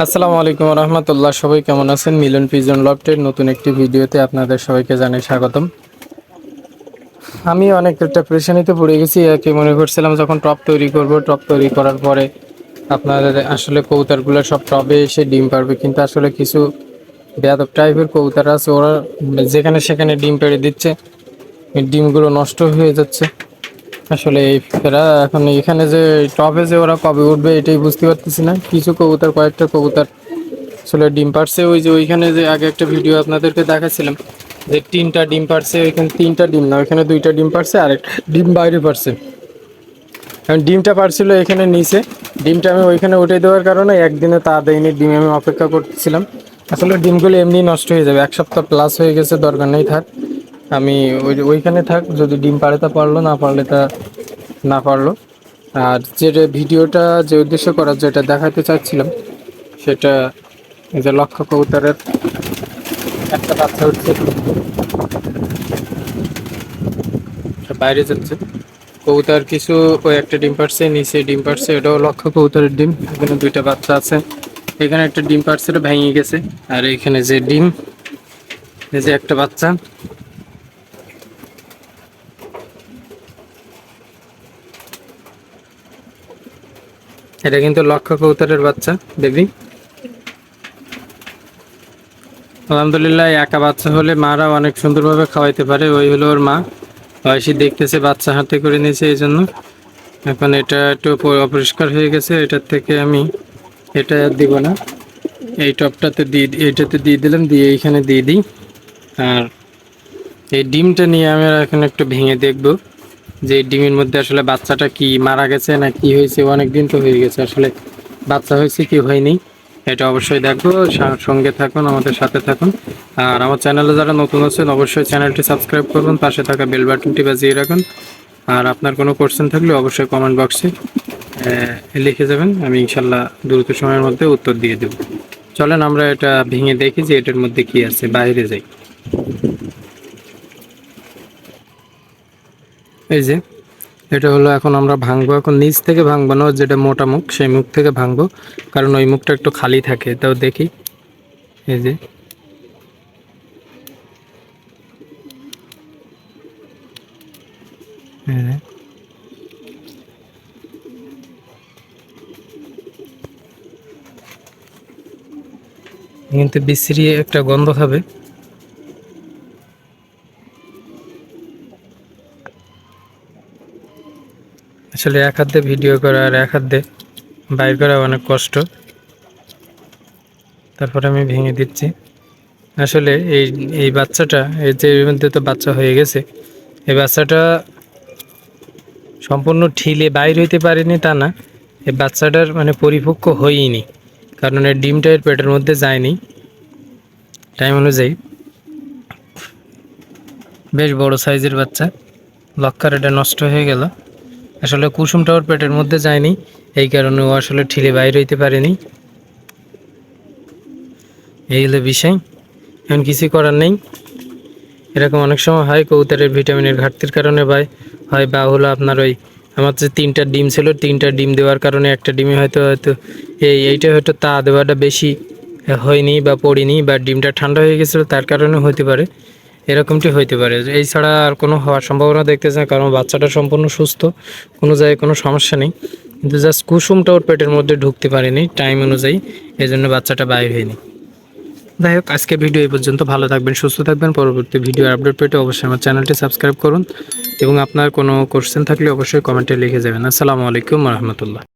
আসসালামু আলাইকুম রহমতুল্লাহ। সবাই কেমন আছেন? মিলন পিজন লফটের নতুন একটি ভিডিওতে আপনাদের সবাইকে জানাই স্বাগতম। আমি অনেক একটা প্রেশানিতে পড়ে গেছি, একে মনে করছিলাম যখন টপ তৈরি করব টপ তৈরি করার পরে আপনাদের আসলে কৌতারগুলো সব টবে এসে ডিম পারবে, কিন্তু আসলে কিছু বেয়াদব টাইপের কৌতার আছে, ওরা যেখানে সেখানে ডিম পেড়ে দিচ্ছে। ডিমগুলো নষ্ট হয়ে যাচ্ছে। আসলে এই এরা এখন এখানে যে টপে যে ওরা কবে উঠবে এটাই বুঝতে পারতেছি না। কিছু কবুতর, কয়েকটা কবুতর আসলে ডিম পারছে। ওই যে ওইখানে যে আগে একটা ভিডিও আপনাদেরকে দেখাচ্ছিলাম যে তিনটা ডিম পারছে, ওইখানে তিনটা ডিম না, ওইখানে দুইটা ডিম পারছে আর একটা ডিম বাইরে পারছে। কারণ ডিমটা পারছিল এখানে নিচে। ডিমটা আমি ওইখানে উঠে দেওয়ার কারণে একদিনে তা দেয়নি, ডিম আমি অপেক্ষা করতেছিলাম। আসলে ডিমগুলো এমনি নষ্ট হয়ে যাবে, এক সপ্তাহ প্লাস হয়ে গেছে, দরকার নেই, থাক। আমি ওই ওইখানে থাক, যদি ডিম পারে তা পারল, না পারলে তা না পারল। আর যে ভিডিওটা, যে উদ্দেশ্য করার, যেটা দেখাতে চাচ্ছিলাম, সেটা যে লক্ষ্য কবুতরের একটা বাচ্চা উঠছে বাইরে যাচ্ছে। কবুতর কিছু ওই একটা ডিম পারছে নিচে ডিম পারছে এটাও লক্ষ্য কবুতরের ডিম। এখানে দুইটা বাচ্চা আছে। এখানে একটা ডিম পারছে ভেঙে গেছে। আর এখানে যে ডিম যে একটা বাচ্চা এটা কিন্তু লক্ষ্য কবুতরের বাচ্চা বেবি আলহামদুলিল্লাহ একা বাচ্চা হলে মারা অনেক সুন্দরভাবে খাওয়াইতে পারে, ওই হলো ওর মা। বয়সী দেখতেছে, বাচ্চা হাতে করে নিয়েছে এই জন্য। এখন এটা একটু অপরিষ্কার হয়ে গেছে, এটার থেকে আমি এটা দিব না। এই টপটাতে দিয়ে এইটাতে দিয়ে দিলাম, দিয়ে এইখানে দিয়ে দিই। আর এই ডিমটা নিয়ে আমি এখন একটু ভেঙে দেখব। যে ডিমের মধ্যে আসলে বাচ্চাটা কি মারা গেছে না কি হয়েছে, অনেক দিন তো হয়ে গেছে। আসলে বাচ্চা হয়েছে কি হয়নি, এটা অবশ্যই দেখব সঙ্গে থাকুন, আমাদের সাথে থাকুন। আর আমার চ্যানেলে যারা নতুন আছেন, অবশ্যই চ্যানেলটি সাবস্ক্রাইব করুন, পাশে থাকা বেল বাটনটি বাজিয়ে রাখুন। আর আপনার কোনো কোশ্চেন থাকলে অবশ্যই কমেন্ট বক্সে লিখে যাবেন। আমি ইনশাল্লাহ দ্রুত সময়ের মধ্যে উত্তর দিয়ে দেব। চলেন আমরা এটা ভেঙে দেখি যে এটার মধ্যে কি আছে, বাইরে যাই। এই যে, এটা হলো এখন আমরা ভাঙবো। এখন নিচ থেকে ভাঙবো না, যেটা মোটা মুখ, সেই মুখ থেকে ভাঙবো। কারণ ওই মুখটা একটু খালি থাকে তাও দেখি। এই যে। কিন্তু বিশ্রী একটা গন্ধ খাবে। আসলে এক হাতে ভিডিও করা আর এক হাতে বাইর করা অনেক কষ্ট। তারপরে আমি ভেঙে দিচ্ছি। আসলে এই এই বাচ্চাটা, এই যে মধ্যে তো বাচ্চা হয়ে গেছে, এই বাচ্চাটা সম্পূর্ণ ঠিলে বাইর হইতে পারেনি তা না। এই বাচ্চাটার মানে পরিপক্ক হয়ইনি কারণ এর ডিমটা এর পেটের মধ্যে যায়নি। টাইম অনুযায়ী। বেশ বড় সাইজের বাচ্চা। লক্কার এটা নষ্ট হয়ে গেল। আসলে কুসুমটা ওর পেটের মধ্যে যায়নি, এই কারণে ও আসলে ঠিলে বাইর হইতে পারেনি। এই হলো বিষয়। এখন কিছু করার নেই। এরকম অনেক সময় হয় কবুতরের ভিটামিনের ঘাটতির কারণে বা হয় বা হলো আপনার ওই আমার যে তিনটা ডিম ছিল, তিনটা ডিম দেওয়ার কারণে একটা ডিমে হয়তো হয়তো এই এইটা হয়তো তা দেওয়াটা বেশি হয়নি বা পড়িনি বা ডিমটা ঠান্ডা হয়ে গেছিল, তার কারণে হতে পারে। এরকমটি হইতে পারে। এই ছাড়া আর কোনো হওয়ার সম্ভাবনা দেখতেছে না, কারণ বাচ্চাটা সম্পূর্ণ সুস্থ, কোনো জায়গায় কোনো সমস্যা নেই। কিন্তু জাস্ট কুসুমটা ওর পেটের মধ্যে ঢুকতে পারেনি টাইম অনুযায়ী এই জন্য বাচ্চাটা বাইর হয়নি। যাই হোক আজকে ভিডিও এই পর্যন্ত। ভালো থাকবেন, সুস্থ থাকবেন। পরবর্তী ভিডিও আপডেট পেতে অবশ্যই আমার চ্যানেলটি সাবস্ক্রাইব করুন এবং আপনার কোনো কোশ্চেন থাকলে অবশ্যই কমেন্টে লিখে যাবেন। আসসালামু আলাইকুম রহমতুল্লাহ।